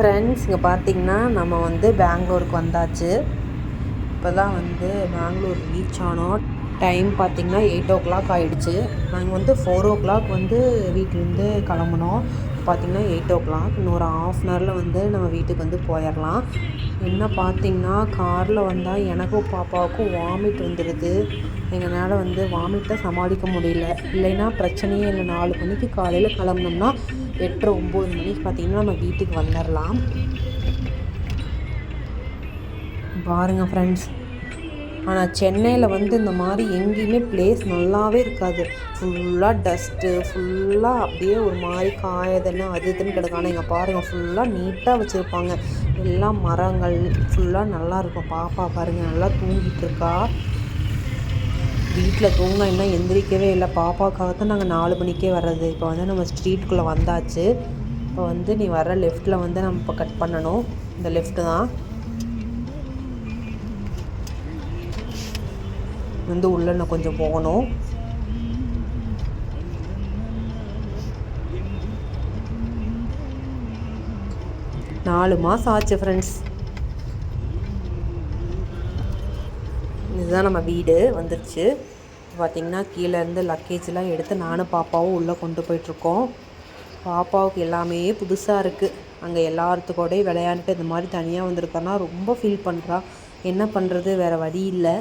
Friends இங்கே பார்த்தீங்கன்னா நம்ம வந்து பெங்களூருக்கு வந்தாச்சு. இப்போ தான் வந்து பெங்களூர் ரீச் ஆனோம். டைம் பார்த்திங்கன்னா எயிட் ஓ கிளாக் ஆகிடுச்சு நாங்கள் வந்து ஃபோர் ஓ கிளாக் வந்து வீட்டிலேருந்து கிளம்புனோம். பார்த்திங்கன்னா எயிட் ஓ கிளாக். இன்னொரு ஆஃப் அன் ஹவரில் வந்து நம்ம வீட்டுக்கு வந்து போயிடலாம். என்ன பார்த்திங்கன்னா காரில் வந்தால் எனக்கும் பாப்பாவுக்கும் வாமிட் வந்துடுது எங்களால் வந்து வாமிட்டை சமாளிக்க முடியல. இல்லைன்னா பிரச்சனையே இல்லை. நாலு மணிக்கு காலையில் கிளம்புனோம்னா எட்டு ஒம்பது மணிக்கு பார்த்திங்கன்னா நம்ம வீட்டுக்கு வந்துடலாம். பாருங்கள் ஃப்ரெண்ட்ஸ் ஆனால் சென்னையில் வந்து இந்த மாதிரி எங்கேயுமே பிளேஸ் நல்லாவே இருக்காது. ஃபுல்லாக டஸ்ட்டு ஃபுல்லாக அப்படியே ஒரு மாதிரி காயதுன்னு அது இதுன்னு கிடக்கு. ஆனால் இங்கே பாருங்கள் ஃபுல்லாக நீட்டாக வச்சுருப்பாங்க. எல்லாம் மரங்கள் ஃபுல்லாக நல்லாயிருக்கும் பாப்பா பாருங்கள் நல்லா தூங்கிட்டு இருக்கா. வீட்டில் தூங்க இன்னும் எந்திரிக்கவே இல்லை. பாப்பாக்காக தான் நாங்கள் நாலு மணிக்கே வர்றது. இப்போ வந்து நம்ம ஸ்ட்ரீட்குள்ளே வந்தாச்சு. இப்போ வந்து நீ வர லெஃப்ட்டில் வந்து நம்ம இப்போ கட் பண்ணணும். இந்த லெஃப்ட்டு தான். வந்து உள்ள இன்னும் கொஞ்சம் போகணும். நாலு மாதம் ஆச்சு ஃப்ரெண்ட்ஸ் இதுதான் நம்ம வீடு வந்துருச்சு. பார்த்திங்கன்னா கீழேருந்து லக்கேஜ்லாம் எடுத்து நானும் பாப்பாவும் உள்ளே கொண்டு போயிட்டுருக்கோம். பாப்பாவுக்கு எல்லாமே புதுசாக இருக்குது அங்கே எல்லாத்துக்கூடயும் விளையாண்டுட்டு இந்த மாதிரி தனியாக வந்திருக்கோன்னா ரொம்ப ஃபீல் பண்ணுறா என்ன பண்ணுறது வேறு வழி இல்லை.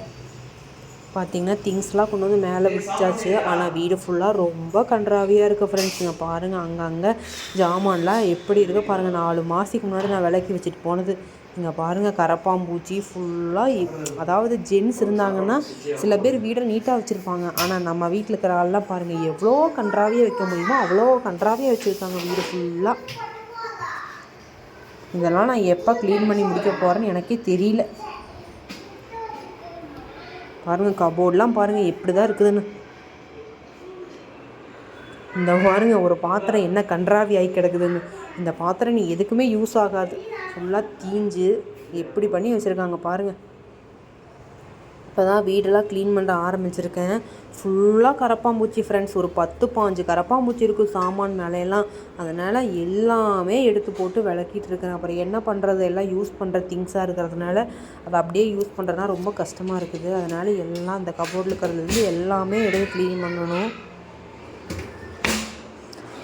பார்த்திங்கன்னா திங்ஸ்லாம் கொண்டு வந்து மேலே வச்சாச்சு ஆனால் வீடு ஃபுல்லாக ரொம்ப கன்றாவியாக இருக்குது ஃப்ரெண்ட்ஸுங்க பாருங்கள் அங்கங்கே ஜாமான்லாம் எப்படி இருக்குது பாருங்கள் நாலு மாதத்துக்கு முன்னாடி நான் விளக்கி வச்சுட்டு போனது. இங்கே பாருங்கள் கரப்பாம்பூச்சி ஃபுல்லாக அதாவது ஜென்ஸ் இருந்தாங்கன்னா சில பேர் வீடை நீட்டாக வச்சுருப்பாங்க. ஆனால் நம்ம வீட்டில் இருக்கிற ஆள்லாம் பாருங்கள் எவ்வளோ கன்றாவியாக வைக்க முடியுமோ அவ்வளோ கன்றாவியாக வச்சுருக்காங்க வீடு ஃபுல்லாக இதெல்லாம் நான் எப்போ க்ளீன் பண்ணி முடிக்க போகிறேன்னு எனக்கே தெரியல. பாருங்கள் கபோர்டெலாம் பாருங்கள் எப்படி தான் இருக்குதுன்னு. இந்த பாருங்க ஒரு பாத்திரம் என்ன கன்றாவி ஆகி கிடக்குதுன்னு. இந்த பாத்திரம் நீ எதுக்குமே யூஸ் ஆகாது. ஃபுல்லாக தீஞ்சு எப்படி பண்ணி வச்சுருக்காங்க பாருங்கள் இப்போ தான் வீடெல்லாம் க்ளீன் பண்ண ஆரம்பிச்சிருக்கேன். ஃபுல்லாக கரப்பாம்பூச்சி ஃப்ரெண்ட்ஸ் ஒரு பத்து பாஞ்சு கரப்பாம்பூச்சி இருக்கும் சாமான் மேலையெல்லாம் அதனால் எல்லாமே எடுத்து போட்டு விளக்கிட்டு இருக்கேன். அப்புறம் என்ன பண்ணுறது எல்லாம் யூஸ் பண்ணுற திங்ஸாக இருக்கிறதுனால அதை அப்படியே யூஸ் பண்ணுறதுனா ரொம்ப கஷ்டமாக இருக்குது. அதனால் எல்லாம் அந்த கபோர்டில் இருக்கிறதுலேருந்து எல்லாமே எடுத்து க்ளீன் பண்ணணும்.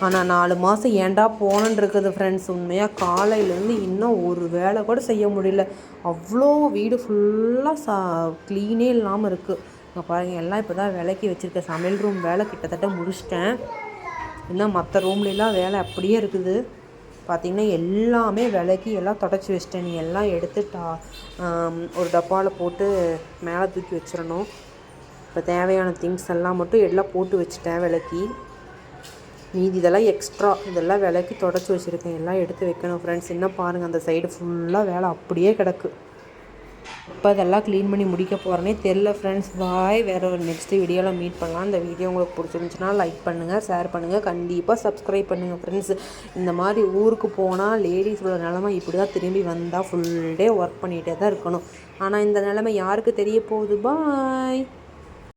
ஆனால் நாலு மாதம் ஏன்டா போனன்னு இருக்குது ஃப்ரெண்ட்ஸ் உண்மையாக காலையிலேருந்து இன்னும் ஒரு வேலை கூட செய்ய முடியல. அவ்வளோ வீடு ஃபுல்லாக சா க்ளீனே இல்லாமல் இருக்குது இங்கே பாருங்கள் எல்லாம் இப்போ தான் விலைக்கு வச்சுருக்கேன் சமையல் ரூம் வேலை கிட்டத்தட்ட முடிச்சிட்டேன். இன்னும் மற்ற ரூம்லாம் வேலை அப்படியே இருக்குது. பார்த்திங்கன்னா எல்லாமே விலைக்கு எல்லாம் தொடச்சி வச்சிட்டேன். நீ எல்லாம் எடுத்து டா ஒரு டப்பாவில் போட்டு மேலே தூக்கி வச்சிடணும். இப்போ தேவையான திங்ஸ் எல்லாம் மட்டும் எல்லாம் போட்டு வச்சுட்டேன் விலைக்கு. மீதி இதெல்லாம் எக்ஸ்ட்ரா இதெல்லாம் விலைக்கு தொடச்சி வச்சுருக்கேன். எல்லாம் எடுத்து வைக்கணும் ஃப்ரெண்ட்ஸ் இன்னும் பாருங்கள் அந்த சைடு ஃபுல்லாக வேலை அப்படியே கிடக்கு. இப்போ இதெல்லாம் க்ளீன் பண்ணி முடிக்க போகிறேனே தெரில ஃப்ரெண்ட்ஸ் பாய் வேறு ஒரு நெக்ஸ்ட்டு வீடியோவில் மீட் பண்ணலாம். இந்த வீடியோ உங்களுக்கு பிடிச்சிருந்துச்சுன்னா லைக் பண்ணுங்கள் ஷேர் பண்ணுங்கள் கண்டிப்பாக சப்ஸ்கிரைப் பண்ணுங்கள் ஃப்ரெண்ட்ஸ் இந்த மாதிரி ஊருக்கு போனால் லேடிஸோட நிலமை இப்படி தான் திரும்பி வந்தால் ஃபுல் டே ஒர்க் பண்ணிகிட்டே தான் இருக்கணும். ஆனால் இந்த நிலமை யாருக்கு தெரிய போகுது? பாய்